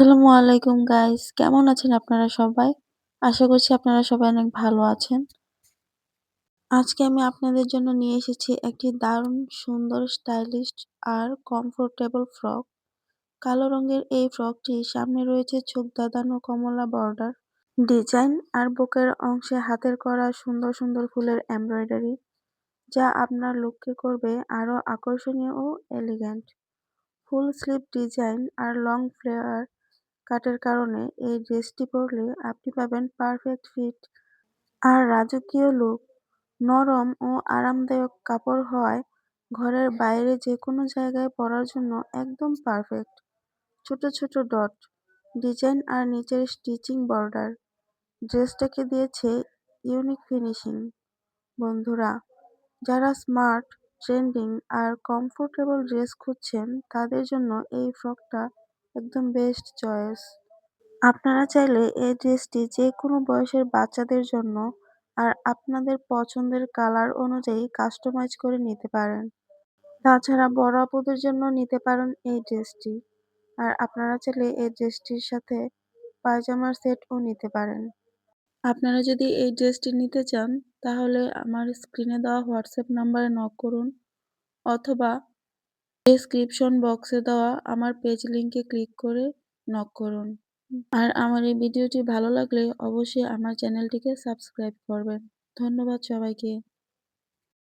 আসসালামু আলাইকুম গাইস কেমন আছেন আপনারা সবাই? আশা করছি আপনারা সবাই অনেক ভালো আছেন। আজকে আমি আপনাদের জন্য নিয়ে এসেছি একটি দারুণ, সুন্দর স্টাইলিশ আর কমফোর্টেবল ফ্রক। কালো রঙের এই ফ্রকটি সামনে রয়েছে চোখ ধাঁধানো কমলা বর্ডার ডিজাইন আর বুকের অংশে হাতের করা সুন্দর সুন্দর ফুলের এমব্রয়ডারি যা আপনার লুককে করবে আরও আকর্ষণীয় ও এলিগ্যান্ট। ফুল স্লিভ ডিজাইন আর লং ফ্লেয়ার কাটের কারণে এই ড্রেসটি পরলে আপনি পাবেন পারফেক্ট ফিট আর রাজকীয় লুক। নরম ও আরামদায়ক কাপড় হওয়ায় ঘরের বাইরে যে কোনো জায়গায় পরার জন্য একদম পারফেক্ট। ছোট ছোট ডট ডিজাইন আর নিচের স্টিচিং বর্ডার ড্রেসটাকে দিয়েছে ইউনিক ফিনিশিং। বন্ধুরা, যারা স্মার্ট ট্রেন্ডিং আর কমফোর্টেবল ড্রেস খুঁজছেন তাদের জন্য এই ফ্রকটা একদম বেস্ট চয়েস আপনারা চাইলে এই ড্রেসটি যে কোনো বয়সের বাচ্চাদের জন্য আর আপনাদের পছন্দের কালার অনুযায়ী কাস্টমাইজ করে নিতে পারেন। তাছাড়া বড় আপুদের জন্য নিতে পারেন এই ড্রেসটি আর আপনারা চাইলে এই ড্রেসটির সাথে পায়জামার সেটও নিতে পারেন। আপনারা যদি এই ড্রেসটি নিতে চান, তাহলে আমার স্ক্রিনে দেওয়া হোয়াটসঅ্যাপ নাম্বারে নক করুন, অথবা ডেসক্রিপশন বক্সে দেওয়া আমার পেজ লিংকে ক্লিক করে নক করুন। আর আমার এই ভিডিওটি ভালো লাগলে অবশ্যই আমার চ্যানেলটিকে সাবস্ক্রাইব করবেন। ধন্যবাদ সবাইকে।